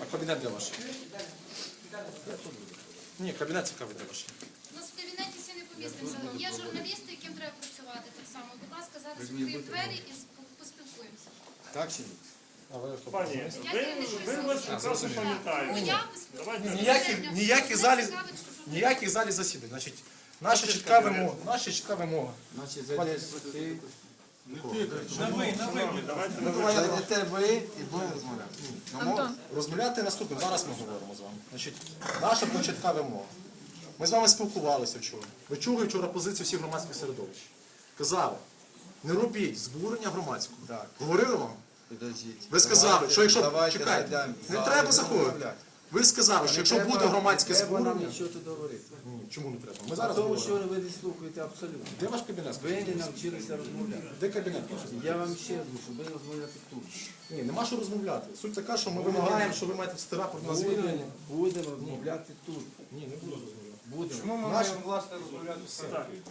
А кабінет де ваш? Ні, кабінет цікавий де ваш. У нас в кабінеті всі не помістимося. Є журналісти, яким треба працювати так само. Будь ласка, зараз відкриємо двері і поспілкуємося. Так чи ні? А ви хто? Пані, ви, ви вас прекрасно Ну, пам'ятаєте. я безпосередньо. Ніяких, ніяких залів засідань. Значить, наша чітка вимога, наша чітка вимога. Значить, зайдеш ти, Давайте зайдете ви і будемо розмовляти. Антон, Розмовляти наступним. Зараз ми говоримо з вами. Значить, наша чітка вимога. Ми з вами спілкувалися вчора. Ви чули вчора позицію всіх громадських середовищ. Казали, не робіть збурення громадського. Так. Говорили вам? Підождіть. Ви сказали, що якщо давайте чекайте, зайдемо в не зал треба заходити. розмовляти. Ви сказали, що якщо буде громадське не треба нам нічого тут говорити. Ні, чому не треба? Ми зараз Тому говоримо. що ви не слухаєте абсолютно. Де ваш кабінет? Ви не навчилися розмовляти. Де кабінет ваш? Я вам ще кажу, ви розмовляти тут. Ні, нема що розмовляти. Суть така, що ми вимагаємо, що ви маєте вести рапорт на Будемо, будемо розмовляти тут. Ні, не буду розмовляти. Будемо. Чому ми маємо власне розмовляти все?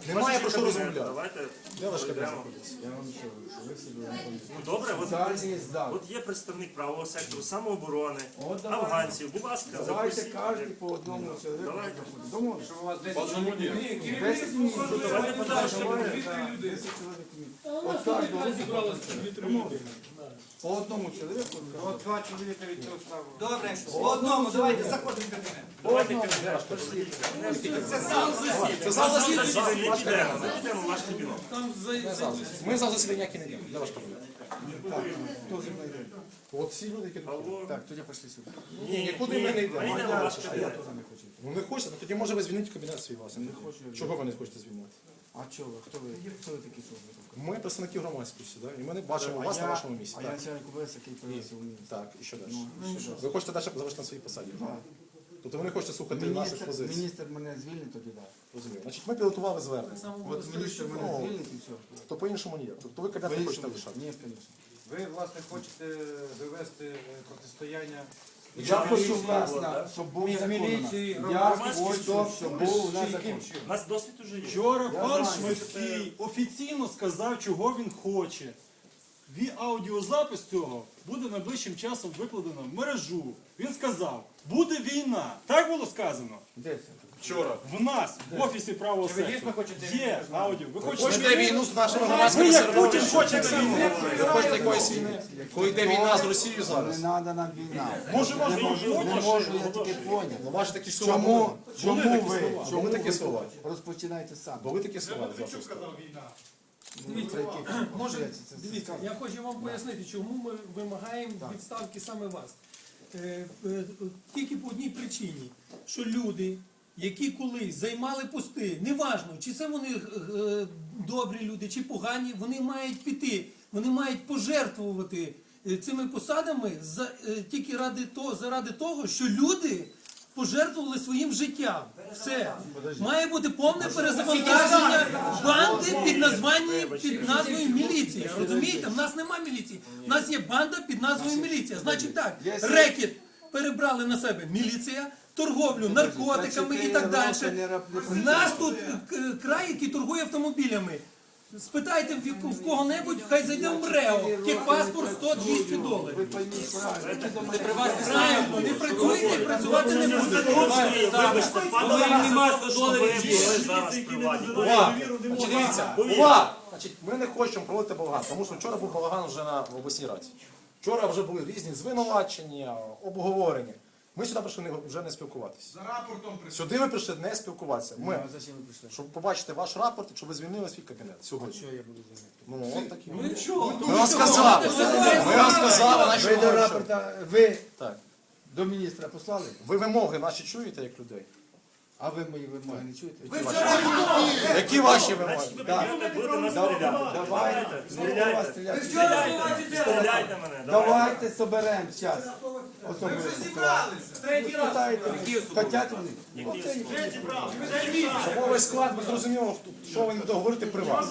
Немає про що розмовляти. Давайте Де ваш кабінет пройдемо. знаходиться? Я вам ще що ви Ну добре, от, от є представник правого сектору, самооборони, От афганців. Будь ласка, Давайте запросіть. кожен по одному чоловіку. Давайте. Домовились? Що у вас 10 чоловік? Десять мінут. Давайте подальше. От так, домовились? По одному чоловіку. От два чоловіка від цього ставили. Добре, по одному, давайте заходимо в кабінет. Давайте кабінет. Це зал засідання. засідання. Підемо, не підемо в ваш кабінет. Ми зал засідання ніякі не йдемо. Де ваш кабінет? От всі люди, які тут. Так, тоді пішли сюди. Ні, нікуди ми не йдемо. Ми. Ну не хочете, ну тоді може ви звільніть кабінет свій власний. Не хочу. Чого ви не хочете звільняти? А чого? Хто ви? Хто ви такі, що? Ми представники громадськості, да? і ми не бачимо вас на вашому місці. А я Так, начальник УБС, який появився у міністрі. так, і що далі? Ну, Ви хочете далі залишити на своїй посаді? Тобто ви не хочете слухати наших Міністр, позицій? міністр мене звільнить тоді, так. Розумію. Значить, ми підготували звернення. От міністр мене Ну, звільнить і все. То по-іншому ніяк. Тобто ви кабінет не хочете лишати. Ні, звісно. Ви, власне, хочете довести е, протистояння Я хочу, власне, щоб був закон. Я хочу, щоб був у нас закон. У нас досвід уже є. Вчора пан знаю, Швидкий офіційно сказав, чого він хоче. Аудіозапис цього буде найближчим часом викладено в мережу. Він сказав, буде війна. Так було сказано? Де це? Вчора. В нас, в офісі правого ви дійсно сектору. хочете Є аудіо. Ви хочете Хочете війну з нашими Ви громадськими як Путін хочете війни? Ви хочете якоїсь війни? Коли йде війна з Росією Не зараз? треба нам війна. Може, може, і не можу, я таке поняв. Ну, ваші такі слова Чому, були. чому ви, чому ви такі слова. розпочинаєте сам? Бо ви такі слова з Це які- Може, дивіться, я хочу вам пояснити, чому ми вимагаємо відставки саме вас. Е, е, Тільки по одній причині, що люди, які колись займали пости, неважно, чи це вони е, добрі люди, чи погані, вони мають піти, вони мають пожертвувати цими посадами за, тільки ради того, заради того, що люди пожертвували своїм життям. Все. Має бути повне перезавантаження банди під названням під назвою міліція. Розумієте? В нас нема міліції. В нас є банда під назвою міліція. Значить так, рекет перебрали на себе міліція, торговлю наркотиками і так далі. У нас тут край, який торгує автомобілями. Спитайте в, в кого-небудь, хай зайде в МРЕО, техпаспорт 100-200 доларів. Правильно, не працюєте працювати не будете. Вибачте, пане ви зараз приватні. Увага! Значить, дивіться, увага! Значить, ми не хочемо проводити балаган, тому що вчора був балаган вже на обласній раді. Вчора вже були різні звинувачення, обговорення. Ми сюди прийшли не- вже не спілкуватися. За рапортом Сюди ви прийшли не спілкуватися. Ми, А зачем ви прийшли? щоб побачити ваш рапорт, щоб ви звільнили свій кабінет сьогодні. Що я буду займати? Ну, от такі. Ну що? Ми вам сказали. Ми вам сказали наші Ви до вимоги. рапорта, ви Так. до міністра послали? Ви вимоги наші чуєте як людей? А ви мої вимоги не чуєте? Які ваші вимоги? Ви будете нас стріляти. Давайте, Стріляйте. стріляйте. Стріляйте мене. Давайте. Давайте соберемо зараз. особливо. Зібралися. Третій раз. Хотять вони? Особовий склад, ми зрозуміло, хто- що ви не договорите при вас.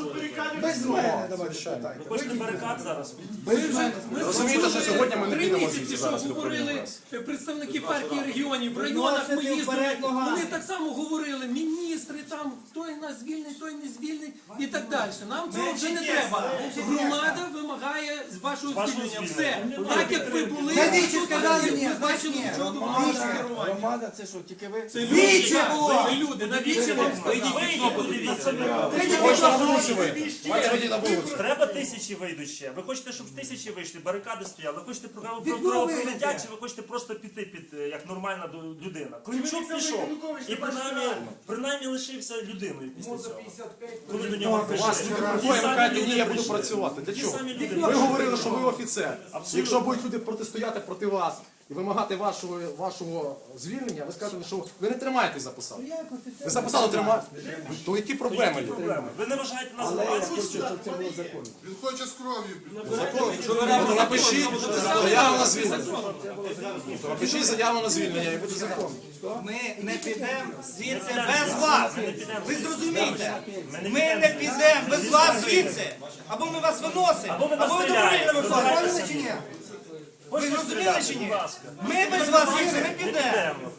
Без мене давайте питайте. Хочете барикад зараз? Без мене. Розумієте, що сьогодні ми не Три підемо місяці, звідси що зараз. говорили е, представники партії регіонів, в районах ми їздили, вони так само говорили, міністри там, той нас звільнить, той не звільнить і так далі. Нам цього вже не треба. Громада вимагає з вашого звільнення. Все. Так як ви були, Навіщо сказали ні? ви бачили, Ні. що до Громада, громада це що, тільки ви? Це люди, це люди, навіщо вам вулицю. Треба тисячі вийдуть ще. Ви хочете, щоб тисячі вийшли, барикади стояли. Ви хочете про про правоприйняття, чи ви хочете просто піти під е, як нормальна людина? Климчук пішов принаймні, принаймні лишився людиною після цього. Коли до нього У вас прийшли. люди приходять, ви ні, я буду працювати. Для Ті чого? самі люди. Ви говорили, що ви офіцер. Абсолютно. Якщо будуть люди протистояти проти вас і вимагати вашого, вашого звільнення, ви скажете, що ви не тримаєтесь за посаду. Ви за посаду тримаєте. То які проблеми? Ви не вважаєте нас Але я хочу, громадськістю? щоб це було законно. Він хоче з кров'ю. Ну, Напишіть заяву на звільнення. То Напишіть заяву на звільнення і буде закон. Ми не підемо звідси без вас. Ви зрозумієте? Ми не підемо без вас звідси. Або ми вас виносимо, Або ви добровільно виходите. Чи ні? Ви зрозуміли чи ні? Ми без вас звідси не підемо.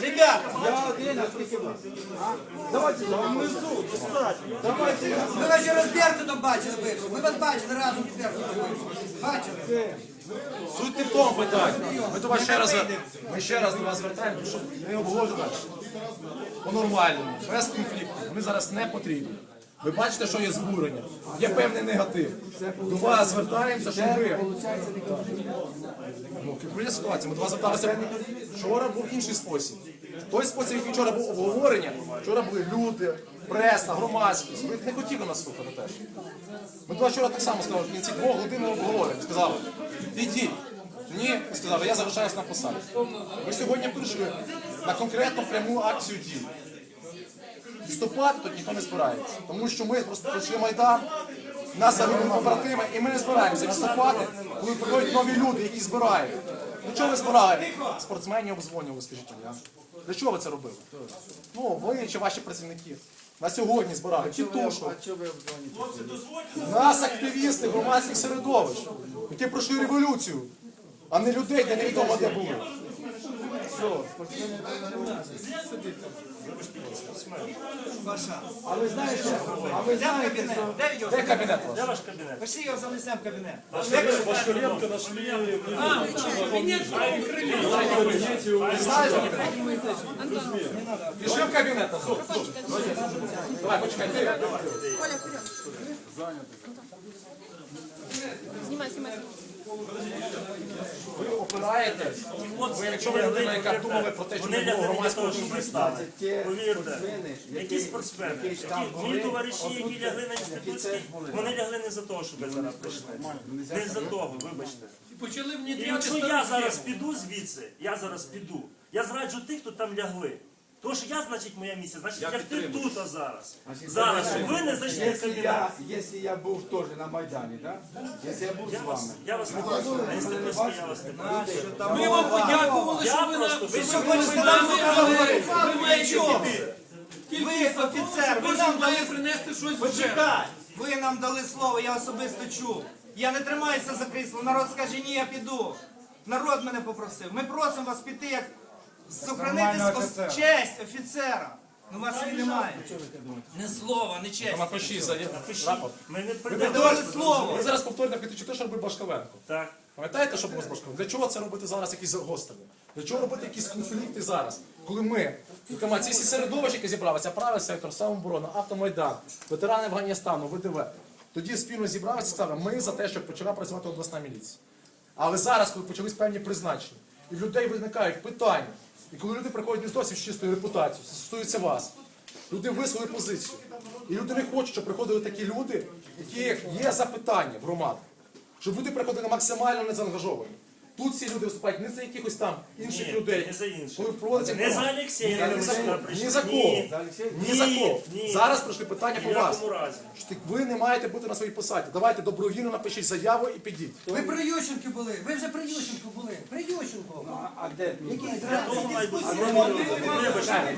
Ребята, Я один, а скільки вас? Давайте, внизу, достатньо. Давайте ми ваші розбірки там бачили бивши. Ми вас бачили разом з Беркутом. Бачили. Суть не в тому питанні. Ми до вас ще раз ми ще раз до вас звертаємо, щоб не обговорювати по-нормальному, без конфлікту. Вони зараз не потрібні. Ви бачите, що є збурення, є певний негатив. До вас звертаємося, щоб ви. Ну, конкретна ситуація. Ми до вас зверталися. Вчора був інший спосіб. Той спосіб, який вчора був обговорення, вчора були люди, преса, громадськість. Ви не хотіли нас слухати теж. Ми до вас вчора так само сказали, в кінці двох годин ми обговоримо. Сказали, ідіть. Ні, сказали, я залишаюсь на посаді. Ми сьогодні прийшли на конкретну пряму акцію дій. Вступати тут ніхто не збирається. Тому що ми просто пройшли Майдан, нас загинули побратими, і ми не збираємося вступати, коли приходять нові люди, які збирають. Ну чого ви збираєте? Спортсменів обдзвонювали, скажіть мені. Для чого ви це робили? Ну, ви чи ваші працівники. На сьогодні. Тітушок. А чого ви? Нас активісти громадських середовищ, які пройшли революцію, а не людей, де невідомо де були. А ви знаєте, а ви знаєте, що? Де відео? Де кабінет ваш? Де ваш кабінет? Пошли його занесемо в кабінет. Вашкаленко нашли. А, кабінет в правому крилі. Знаєте кабінет? Пішли в кабінет. Давай, почекай, ти. Знімай, знімай. Ви опираєтесь. Ви, якщо ви людина, яка думала про те, що не було для громадського того, щоб ви стали. Повірте. Які спортсмени? які Мої товариші, які лягли на інститутській, вони лягли не за того, щоб ви зараз прийшли. Не за того, вибачте. Почали І якщо я зараз піду звідси, я зараз піду, я зраджу тих, хто там лягли. Тому що я, значить, моя місія, значить, я ти тут зараз. Зараз, щоб ви не зайшли в Якщо кабінет. я, я був теж на Майдані, да? якщо я був Я з вас, вами, я вас не прошу, інститутській я вас не прошу. Ми вам подякували, що ви на просто- що Ви ви з хочете нами, але ви маєте Чого? Тільки Ви за того, офіцер, що ви ви нам дали- принести щось в жертву. Почекай. Ви нам дали слово, я особисто чув. Я не тримаюся за крісло. Народ скаже, ні, я піду. Народ мене попросив. Ми просимо вас піти, як офіцера. честь офіцера. Ну у вас її немає. Не слова, не честь. Заяву. рапорт. Ми не Ви слово. Ви зараз повторюєте критичу те, що робив Башковенко. Так. Пам'ятаєте, що було з Башковенко? Для чого це робити зараз якісь загострення? Для чого робити якісь конфлікти зараз? Коли ми, зокрема, ці всі середовища, які зібралися, правий сектор, самооборона, автомайдан, ветерани Афганістану, ВДВ, тоді спільно зібралися і сказали, ми за те, щоб почала працювати обласна міліція. Але зараз, коли почались певні призначення, і в людей виникають питання, і коли люди приходять не зовсім з чистою репутацією, це стосується вас, люди висловили позицію. І люди не хочуть, щоб приходили такі люди, які є запитання в громаду. Щоб люди приходили максимально незаангажовані. Тут всі люди виступають не за якихось там інших Ні, людей. не за інших. Коли проводиться Не за. Олексія. Ні, ні за сюди кого. прийшли. Ні за кого. Ні. Ні за кого. ні. Зараз прийшли питання Ні в по вас. якому разі. Що ти- Ви не маєте бути на своїй посаді. Давайте добровільно напишіть заяву і підіть. Ви при Ющенку були, ви вже при Ющенку були, при Ющенку. А де? Який Того має бути. Вибачте.